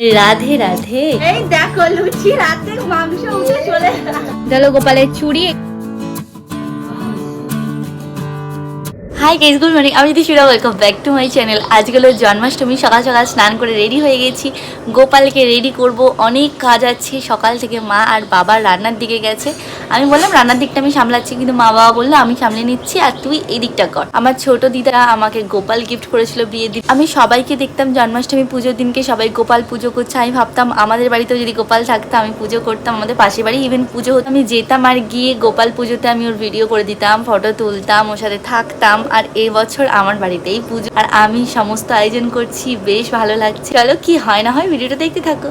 রাধে রাধে। এই দেখো লুচি রাতে মাংস উঠে চলে চলো গোপালের চুড়ি হাই গেস গুড মর্নিং আমি দিশিরা welcome back to my channel আজকে জন্মাষ্টমী, সকাল সকাল স্নান করে রেডি হয়ে গেছি। গোপালকে রেডি করব। অনেক কাজ আছে। সকাল থেকে মা আর বাবা রান্নার দিকে গেছে। আমি বললাম, রান্নার দিকটা আমি সামলাচ্ছি। কিন্তু মা বাবা বলল, আমি সামলে নিচ্ছি আর তুই এই দিকটা কর। আমার ছোট দিদা আমাকে গোপাল গিফট করেছিল বিয়ের দিন। আমি সবাইকে দেখতাম জন্মাষ্টমী পুজোর দিনকে, সবাই গোপাল পুজো করছে। আমি ভাবতাম, আমাদের বাড়িতেও যদি গোপাল থাকতো, আমি পুজো করতাম, আমাদের পাশের বাড়ি ইভেন পুজো হতো। আমি যেতাম আর গিয়ে গোপাল পুজোতে আমি ওর ভিডিও করে দিতাম ফটো তুলতাম, ওর সাথে থাকতাম। আর এই বছর আমার বাড়িতেই পুজো। আর আমি সমস্ত আয়োজন করছি, বেশ ভালো লাগছে। চলো কি হয় না হয় ভিডিওটা দেখতে থাকো।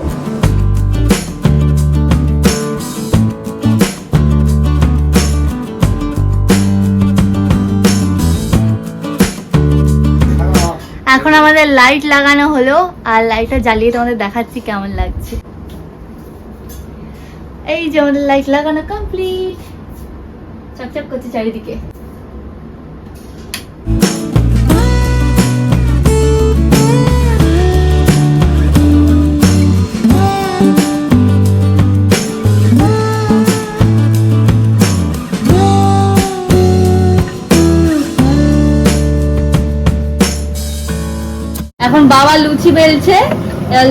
এখন আমাদের লাইট লাগানো হলো, আর লাইটটা জ্বালিয়ে তোমাদের দেখাচ্ছি কেমন লাগছে। এই যে আমাদের লাইট লাগানো কমপ্লিট চকচক করছে চারিদিকে। লুচি বেলছে।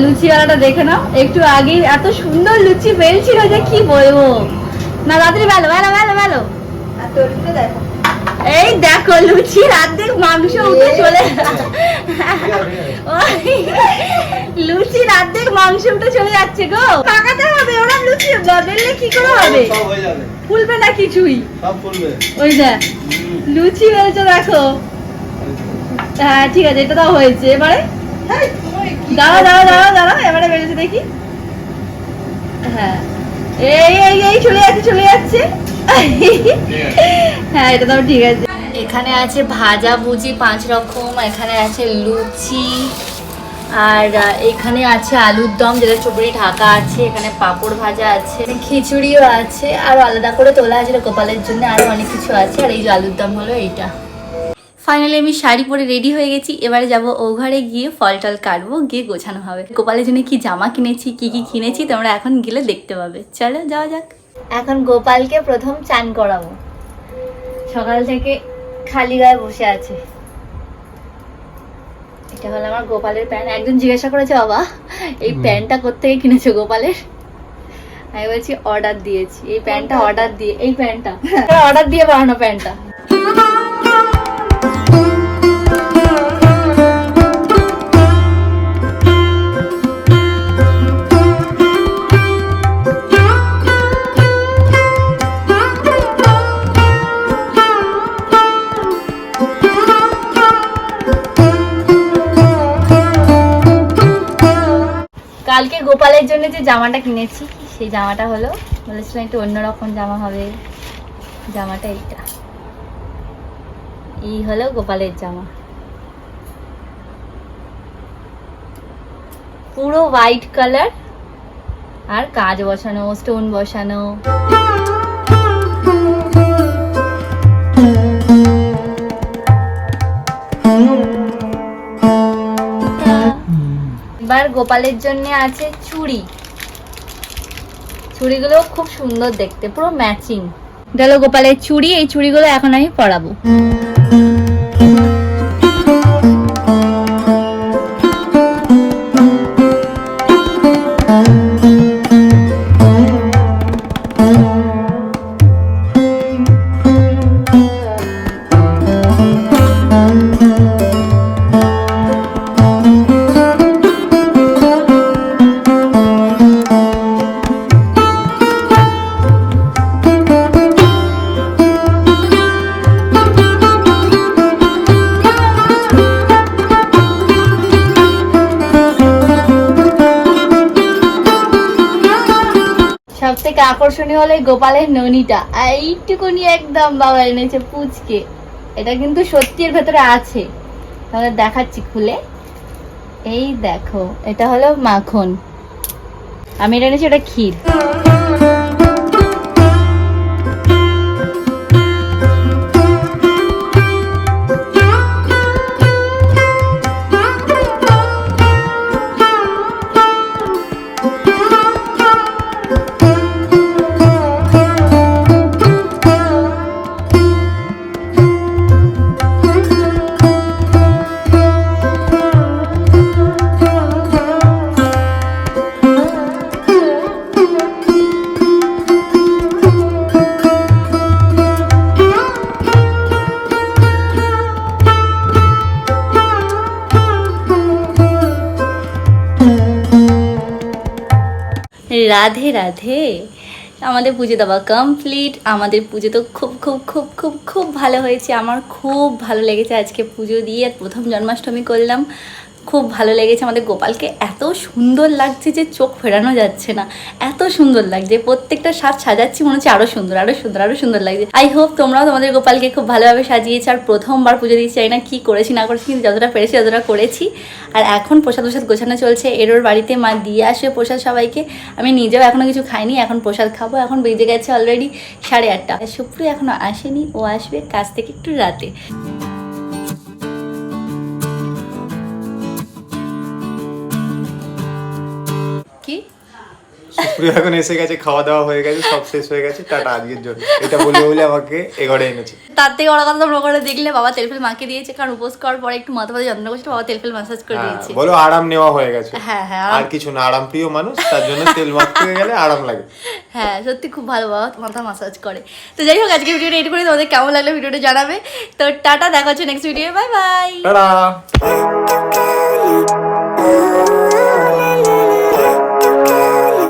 লুচিওয়ালাটা দেখে নাও একটু আগে এত সুন্দর লুচি বেলছিল যে কি বলব। না রাত্রি ভালো আর তোরটা দেখো। এই দেখো লুচি রাতে মাংস উঠে চলে লুচি রাতে মাংস উঠে চলে যাচ্ছে গো। পাকাতে হবে ওরা লুচি বেললে কি করে হবে? ফুলবে না কিছুই। ওই দেখ লুচি বেলছে দেখো। হ্যাঁ ঠিক আছে এটা তো হয়েছে। এবারে দাঁড়া দাঁড়া দাঁড়া দাঁড়া, এবারে বেড়েছে দেখি। হ্যাঁ। এই এই এই, চলে যাচ্ছে চলে যাচ্ছে। হ্যাঁ এটা তো ঠিক আছে। এখানে আছে ভাজা ভুজি পাঁচ রকম, এখানে আছে লুচি, আর এখানে আছে আলুর দম, যেটা চুপড়ি ঢাকা আছে, এখানে পাঁপড় ভাজা আছে খিচুড়িও আছে, আর আলাদা করে তোলা আছে গোপালের জন্য আরও অনেক কিছু আছে, আর এই যে আলুর দম হলো এইটা। ফাইনালি আমি শাড়ি পরে রেডি হয়ে গেছি। এবারে যাব ও ঘরে গিয়ে ফল টল কাটবো গিয়ে গোছানো হবে। গোপালের জন্য কি জামা কিনেছি কি কি কিনেছি তোমরা এখন গেলে দেখতে পাবে। চলো যাওয়া যাক। এখন গোপালকে প্রথম চান করাবো। সকাল থেকে খালি গায়ে বসে আছে। এটা হলো আমার গোপালের প্যান্ট। একজন জিজ্ঞাসা করেছে বাবা এই প্যান্টটা কোথেকে কিনেছো গোপালের? আমি বলছি অর্ডার দিয়েছি। এই প্যান্টটা অর্ডার দিয়ে এই প্যান্টটা। অর্ডার দিয়ে বানানো প্যান্টটা। কালকে গোপালের জন্য যে জামাটা কিনেছি, সেই জামাটা হলো, বলেছিলাম একটু অন্যরকম জামা হবে। জামাটা এইটা। এই হলো গোপালের জামা। পুরো হোয়াইট কালার আর কাজ বসানো স্টোন বসানো। গোপালের জন্য আছে চুড়ি। চুড়িগুলো খুব সুন্দর দেখতে, পুরো ম্যাচিং গেল গোপালের চুড়ি, এই চুড়িগুলো এখন আমি পরাবো। থেকে আকর্ষণীয় হলো গোপালের ননিটা। এইটুকুনি একদম বাবা এনেছে পুচকে। এটা কিন্তু সত্যির ভেতরে আছে। তাহলে দেখাচ্ছি খুলে। এই দেখো, এটা হলো মাখন। আমি এটা এনেছি, এটা ক্ষীর। রাধে রাধে। আমাদের পুজো দেওয়া কমপ্লিট আমাদের পুজো তো খুব খুব খুব খুব খুব ভালো হয়েছে। আমার খুব ভালো লেগেছে আজকে পুজো দিয়ে। প্রথম জন্মাষ্টমী করলাম। খুব ভালো লেগেছে আমাদের গোপালকে। এত সুন্দর লাগছে যে চোখ ফেরানো যাচ্ছে না। এত সুন্দর লাগছে। প্রত্যেকটা সাজ সাজাচ্ছি, মনে হচ্ছে আরও সুন্দর আরও সুন্দর আরও সুন্দর লাগছে। আই হোপ তোমরাও তোমাদের গোপালকে খুব ভালোভাবে সাজিয়েছো। আর প্রথমবার পুজো দিচ্ছি চাই না কী করেছি, না করেছি, কিন্তু যতটা পেরেছি ততটা করেছি। আর এখন প্রসাদ প্রসাদ গোছানো চলছে। এরোর বাড়িতে মা দিয়ে আসে প্রসাদ সবাইকে। আমি নিজেও এখনও কিছু খাইনি, এখন প্রসাদ খাব। এখন বেজে গেছে অলরেডি সাড়ে আটটা। সুপ্রিয় এখনও আসেনি, ও আসবে কাজ থেকে একটু রাতে। এখন এসে গেছে খাওয়া দাওয়া হয়ে গেছে সব শেষ হয়ে গেছে টাটা আজকের জন্য। এটা বলে বলে আমাকে এ ঘরে এনেছে। তার থেকে বড় কথা তোমরা করে দেখলে বাবা তেলফেল মাকে দিয়েছে কারণ উপোস করার পরে একটু মাথা ব্যথা যন্ত্রণা করছিল বাবা তেলফেল মাসাজ করে হ্যাঁ, দিয়েছে। বলো আরাম নেওয়া হয়ে গেছে। হ্যাঁ হ্যাঁ আর কিছু না আরাম প্রিয় মানুষ তার জন্য তেল মাখতে গেলে আরাম লাগে। হ্যাঁ সত্যি খুব ভালো বাবা মাথা মাসাজ করে। তো যাই হোক আজকে ভিডিওটা এডিট করে তোমাদের কেমন লাগল ভিডিওটা জানাবে। তো টাটা দেখা হচ্ছে next video bye bye tata.